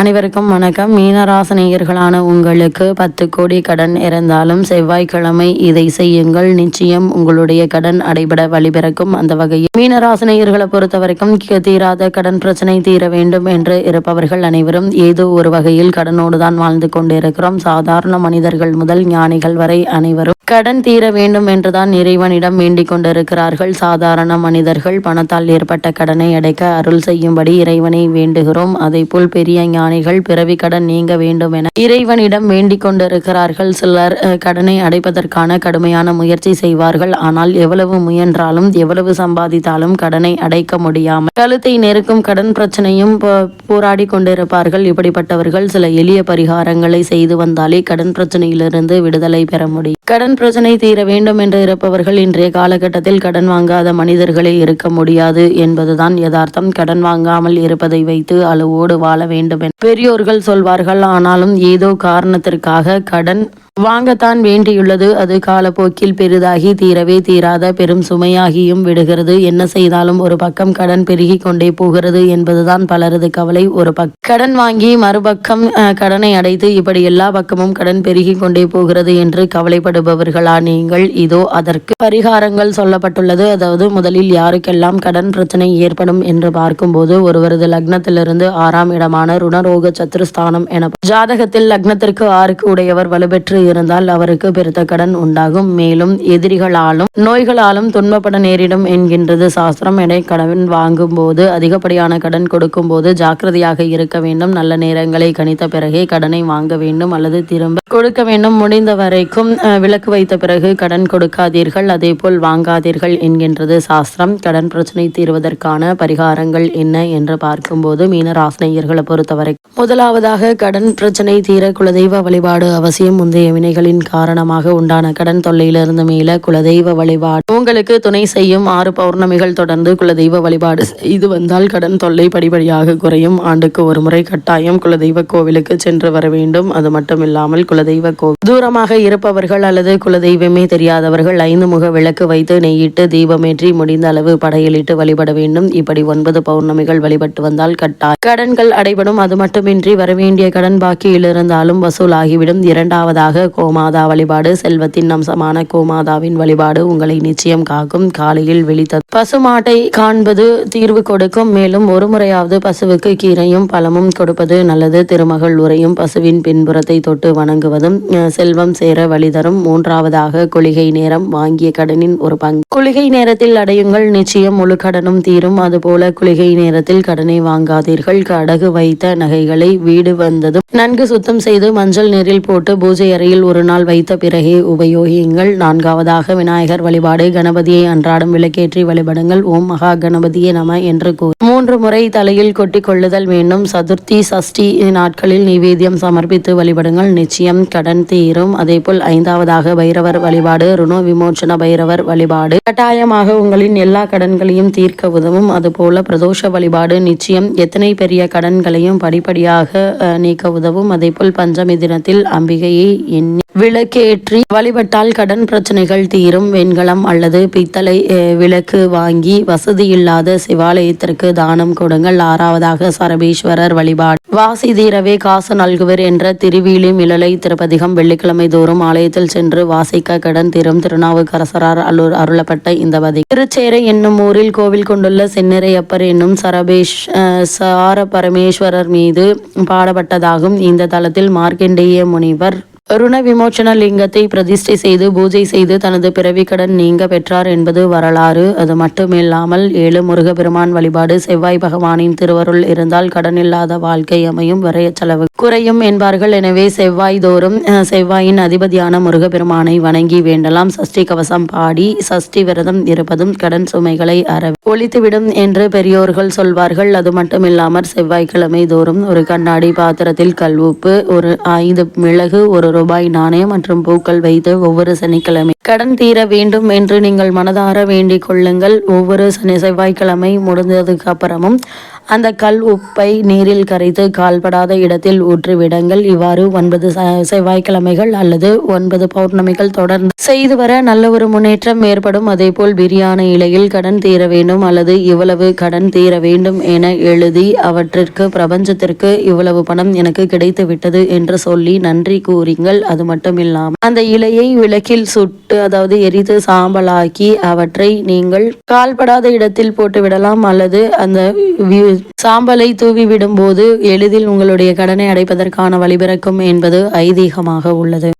அனைவருக்கும் வணக்கம். மீனராசனையர்களான உங்களுக்கு பத்து கோடி கடன் இருந்தாலும் செவ்வாய்க்கிழமை இதை செய்யுங்கள். நிச்சயம் உங்களுடைய கடன் அடைபட வழிபிறக்கும். அந்த வகையில் மீனராசனியர்களை பொறுத்த வரைக்கும் தீராத கடன் பிரச்சனை தீர வேண்டும் என்று இருப்பவர்கள் அனைவரும் ஏதோ ஒரு வகையில் கடனோடு தான் வாழ்ந்து கொண்டிருக்கிறோம். சாதாரண மனிதர்கள் முதல் ஞானிகள் வரை அனைவரும் கடன் தீர வேண்டும் என்றுதான் இறைவனிடம் வேண்டிக் கொண்டிருக்கிறார்கள். சாதாரண மனிதர்கள் பணத்தால் ஏற்பட்ட கடனை அடைக்க அருள் செய்யும்படி இறைவனை வேண்டுகிறோம். அதே போல் பெரிய ஞானிகள் பிறவி கடன் நீங்க வேண்டும் என இறைவனிடம் வேண்டிக் கொண்டிருக்கிறார்கள். சிலர் கடனை அடைப்பதற்கான கடுமையான முயற்சி செய்வார்கள். ஆனால் எவ்வளவு முயன்றாலும் எவ்வளவு சம்பாதித்தாலும் கடனை அடைக்க முடியாமல் கழுத்தை நெருக்கும் கடன் பிரச்சனையும் போராடி கொண்டிருப்பார்கள். இப்படிப்பட்டவர்கள் சில எளிய பரிகாரங்களை செய்து வந்தாலே கடன் பிரச்சனையிலிருந்து விடுதலை பெற முடியும். கடன் பிரச்சனை தீர வேண்டும் என்று இருப்பவர்கள் இன்றைய காலகட்டத்தில் கடன் வாங்காத மனிதர்களே இருக்க முடியாது என்பதுதான் யதார்த்தம். கடன் வாங்காமல் இருப்பதை வைத்து அளவோடு வாழ வேண்டும் பெரியோர்கள் சொல்வார்கள் ஆனாலும் ஏதோ காரணத்திற்காக கடன் வாங்கத்தான் வேண்டியுள்ளது. அது காலப்போக்கில் பெரிதாகி தீரவே தீராத பெரும் சுமையாகியும் விடுகிறது. என்ன செய்தாலும் ஒரு பக்கம் கடன் பெருகி கொண்டே போகிறது என்பதுதான் பலரது கவலை. ஒரு பக் கடன் வாங்கி மறுபக்கம் கடனை அடைத்து இப்படி எல்லா பக்கமும் கடன் பெருகி கொண்டே போகிறது என்று கவலைப்படுபவர்களா நீங்கள்? இதோ அதற்கு பரிகாரங்கள் சொல்லப்பட்டுள்ளது. அதாவது முதலில் யாருக்கெல்லாம் கடன் பிரச்சனை ஏற்படும் என்று பார்க்கும்போது ஒருவரது லக்னத்திலிருந்து ஆறாம் இடமான ருணரோக சத்ருஸ்தானம் என ஜாதகத்தில் லக்னத்திற்கு ஆறுக்கு உடையவர் வலுப்பெற்று இருந்தால் அவருக்கு பெருத்த கடன் உண்டாகும். மேலும் எதிரிகளாலும் நோய்களாலும் துன்பப்பட நேரிடும் என்கின்றது சாஸ்திரம். எடை கடன் வாங்கும் போது அதிகப்படியான கடன் கொடுக்கும் போது ஜாக்கிரதையாக இருக்க வேண்டும். நல்ல நேரங்களை கணித்த பிறகே கடனை வாங்க வேண்டும். அல்லது திரும்ப கொடுக்க வேண்டும். முடிந்த வரைக்கும் விலக்கு வைத்த பிறகு கடன் கொடுக்காதீர்கள். அதே போல் வாங்காதீர்கள் என்கின்றது சாஸ்திரம். கடன் பிரச்சனை தீர்வதற்கான பரிகாரங்கள் என்ன என்று பார்க்கும்போது மீனராசினியர்களை பொறுத்தவரை முதலாவதாக கடன் பிரச்சனை தீர குலதெய்வ வழிபாடு அவசியம் முந்தைய வினைகளின் காரணமாக உண்டான கடன் தொல்லையிலிருந்து மீள குலதெய்வ வழிபாடு. உங்களுக்கு துணை செய்யும் ஆறு பௌர்ணமிகள் தொடர்ந்து குலதெய்வ வழிபாடு. இது வந்தால் கடன் தொல்லை படிப்படியாக குறையும். ஆண்டுக்கு ஒரு முறை கட்டாயம் குலதெய்வ கோவிலுக்கு சென்று வர வேண்டும். அது மட்டும் இல்லாமல் குலதெய்வ கோவில் தூரமாக இருப்பவர்கள் அல்லது குலதெய்வமே தெரியாதவர்கள் ஐந்து முக விளக்கு வைத்து நெய்யிட்டு தீபமேற்றி முடிந்த அளவு படையலிட்டு வழிபட வேண்டும். இப்படி ஒன்பது பௌர்ணமிகள் வழிபட்டு வந்தால் கட்டாய் கடன்கள் அடைபடும். அது மட்டுமின்றி வரவேண்டிய கடன் பாக்கியில் இருந்தாலும் வசூலாகிவிடும். இரண்டாவதாக கோமாதா வழிபாடு செல்வத்தின் அம்சமான கோமாதாவின் வழிபாடு உங்களை நிச்சயம் காக்கும். காலையில் வெளித்த பசுமாட்டை காண்பது தீர்வு கொடுக்கும். மேலும் ஒரு முறையாவது பசுவுக்கு கீரையும் பழமும் கொடுப்பது நல்லது. திருமகள் உரையும் பசுவின் பின்புறத்தை தொட்டு வணங்குவதும் செல்வம் சேர வழிதரும் மூன்றாவதாக கொள்கை நேரம் வாங்கிய கடனின் ஒரு பங்கு குளிகை நேரத்தில் அடையுங்கள். நிச்சயம் முழு கடனும் தீரும். அதுபோல குளிகை நேரத்தில் கடனை வாங்காதீர்கள். கடகு வைத்த நகைகளை வீடு வந்ததும் நன்கு சுத்தம் செய்து மஞ்சள் நீரில் போட்டு பூஜை அறையில் ஒரு நாள் வைத்த பிறகே உபயோகியுங்கள். நான்காவதாக விநாயகர் வழிபாடு. கணபதியை அன்றாடம் விளக்கேற்றி வழிபடுங்கள். ஓம் மகா கணபதியே நம என்று கூறி. மூன்று முறை தலையில் கொட்டி கொள்ளுதல் வேண்டும். சதுர்த்தி சஷ்டி நாட்களில் நிவேதியம் சமர்ப்பித்து வழிபடுங்கள். நிச்சயம் கடன் தீரும். அதேபோல் ஐந்தாவதாக பைரவர் வழிபாடு. ருணோ விமோச்சன பைரவர் வழிபாடு. கட்டாயமாக உங்களின் எல்லா கடன்களையும் தீர்க்க உதவும். அதுபோல பிரதோஷ வழிபாடு நிச்சயம் எத்தனை பெரிய கடன்களையும் படிப்படியாக நீக்க உதவும். அதேபோல் பஞ்சமி தினத்தில் அம்பிகையை எண்ணி விளக்கேற்றி வழிபட்டால் கடன் பிரச்சனைகள் தீரும். வெண்கலம் அல்லது பித்தளை விளக்கு வாங்கி வசதி இல்லாத சிவாலயத்திற்கு தானம் கொடுங்கள். ஆறாவதாக சரபீஸ்வரர் வழிபாடு. வாசி தீரவே காசு நல்குவர் என்ற திருவீழி மிளலை திருப்பதிகம் வெள்ளிக்கிழமை தோறும் ஆலயத்தில் சென்று வாசிக்க கடன் தீரும். திருநாவுக்கரசரார் அருள் அருளப்பட்ட இந்த பதி திருச்சேரை என்னும் ஊரில் கோவில் கொண்டுள்ள சென்னிரையப்பர் என்னும் சரபேஷ் சார பரமேஸ்வரர் மீது பாடப்பட்டதாகும். இந்த தளத்தில் மார்க்கண்டேய முனிவர் ருண விமோச்சன லிங்கத்தை பிரதிஷ்டை செய்து பூஜை செய்து தனது பிறவி கடன் நீங்க பெற்றார் என்பது வரலாறு. அது மட்டுமில்லாமல் ஏழு முருகபெருமான் வழிபாடு செவ்வாய் பகவானின் திருவருள் இருந்தால் கடன் இல்லாத வாழ்க்கை அமையும் வரைய செலவு குறையும் என்பார்கள். எனவே செவ்வாய் தோறும் செவ்வாயின் அதிபதியான முருகபெருமானை வணங்கி வேண்டலாம். சஷ்டி கவசம் பாடி சஷ்டி விரதம் இருப்பதும் கடன் சுமைகளை அற ஒழித்துவிடும் என்று பெரியோர்கள் சொல்வார்கள். அது மட்டுமில்லாமல் செவ்வாய்க்கிழமை தோறும் ஒரு கண்ணாடி பாத்திரத்தில் கல்வுப்பு ஒரு ஐந்து மிளகு ஒரு ரூபாய் நாணயம் மற்றும் பூக்கள் வைத்து ஒவ்வொரு சனிக்கிழமை கடன் தீர வேண்டும் என்று நீங்கள் மனதார வேண்டிக் கொள்ளுங்கள். ஒவ்வொரு சனி செவ்வாய்க்கிழமை முடிந்ததுக்கு அப்புறமும் அந்த கல் உப்பை நீரில் கரைத்து கால்படாத இடத்தில் ஊற்றிவிடுங்கள் இவ்வாறு ஒன்பது செவ்வாய்க்கிழமைகள் அல்லது ஒன்பது பௌர்ணமிகள் தொடர்ந்து செய்து வர நல்ல ஒரு முன்னேற்றம் ஏற்படும். அதேபோல் பிரியாணி இலையில் கடன் தீர வேண்டும் அல்லது இவ்வளவு கடன் தீர வேண்டும் என எழுதி அவற்றிற்கு பிரபஞ்சத்திற்கு இவ்வளவு பணம் எனக்கு கிடைத்து விட்டது என்று சொல்லி நன்றி கூறுங்கள். அது மட்டும் இல்லாமல் அந்த இலையை விளக்கில் சுட்டு அதாவது எரித்து சாம்பலாக்கி அவற்றை நீங்கள் கால்படாத இடத்தில் போட்டு விடலாம் அல்லது அந்த சாம்பலை தூவி விடும்போது எளிதில் உங்களுடைய கடனை அடைப்பதற்கான வழிபிறக்கும் என்பது ஐதீகமாக உள்ளது.